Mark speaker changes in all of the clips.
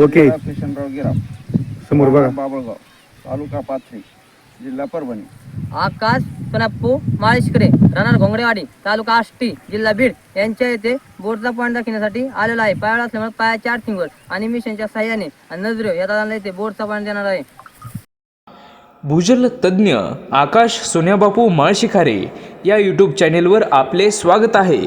Speaker 1: Okay.
Speaker 2: Kishanrao Giram.
Speaker 1: समोर बघा.
Speaker 2: बाबळगाव तालुका पाथरी जिल्हा परभणी.
Speaker 3: आकाश सोनाप्पू माळशिकरे राहणार घोंगडेवाडी तालुका आष्टी जिल्हा बीड. यांच्या येथे बोर्डचा पॉईंट दाखवण्यासाठी आलेला आहे. पायाळ असल्यामुळे पायाच्या आर्थिंगवर आणि मिशनच्या साह्याने आणि नजरे या दादांना येथे बोर्डचा पॉईंट देणार आहे.
Speaker 4: भूजल तज्ज्ञ आकाश सोन्याबापू माळशिखारे या यूट्यूब चॅनेलवर आपले स्वागत आहे.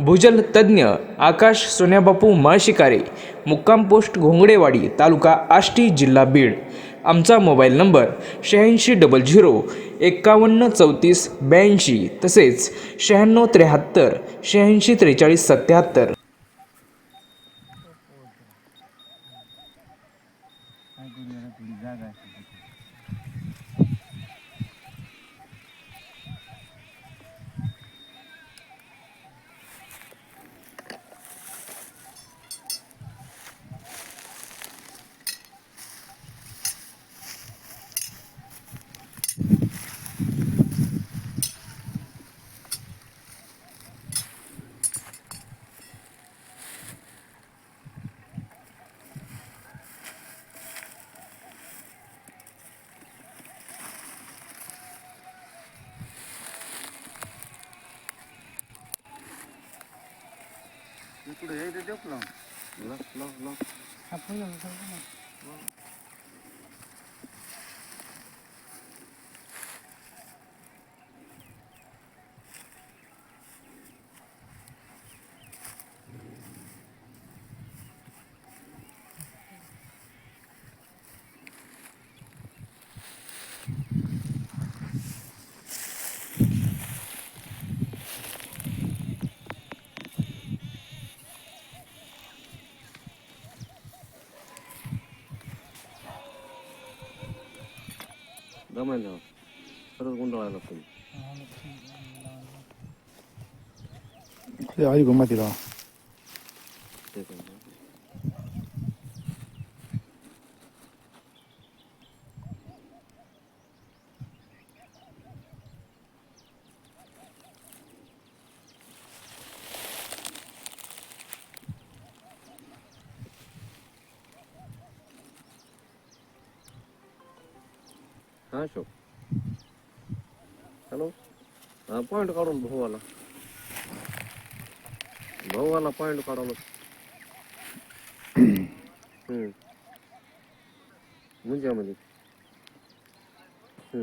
Speaker 4: भूजल तज्ज्ञ आकाश सोन्याबापू माळशिकारे मुक्काम पोस्ट घोंगडेवाडी तालुका आष्टी जिल्हा बीड. आमचा मोबाईल नंबर शहाऐंशी डबल झिरो एक्कावन्न चौतीस ब्याऐंशी तसेच शहाण्णव त्र्याहत्तर शहाऐंशी त्रेचाळीस सत्याहत्तर.
Speaker 5: कुठे यायचं देऊ ना लस लस लस दमायला परत गुंडाळायला तुम्ही
Speaker 1: आई गमतीला
Speaker 5: ते ಹಾಂ ಅಶೋಕ್ ಹಲೋ ಹಾಂ ಪಾಯಿಂಟ್ ಕಾಡೋಣ ಬಹುವಲ್ಲ ಬಹುವಲ್ಲ ಪಾಯಿಂಟ್ ಕಾಡೋಣ ಹ್ಞೂ ಮುಂಜಾಮಲ್ಲಿ ಹ್ಞೂ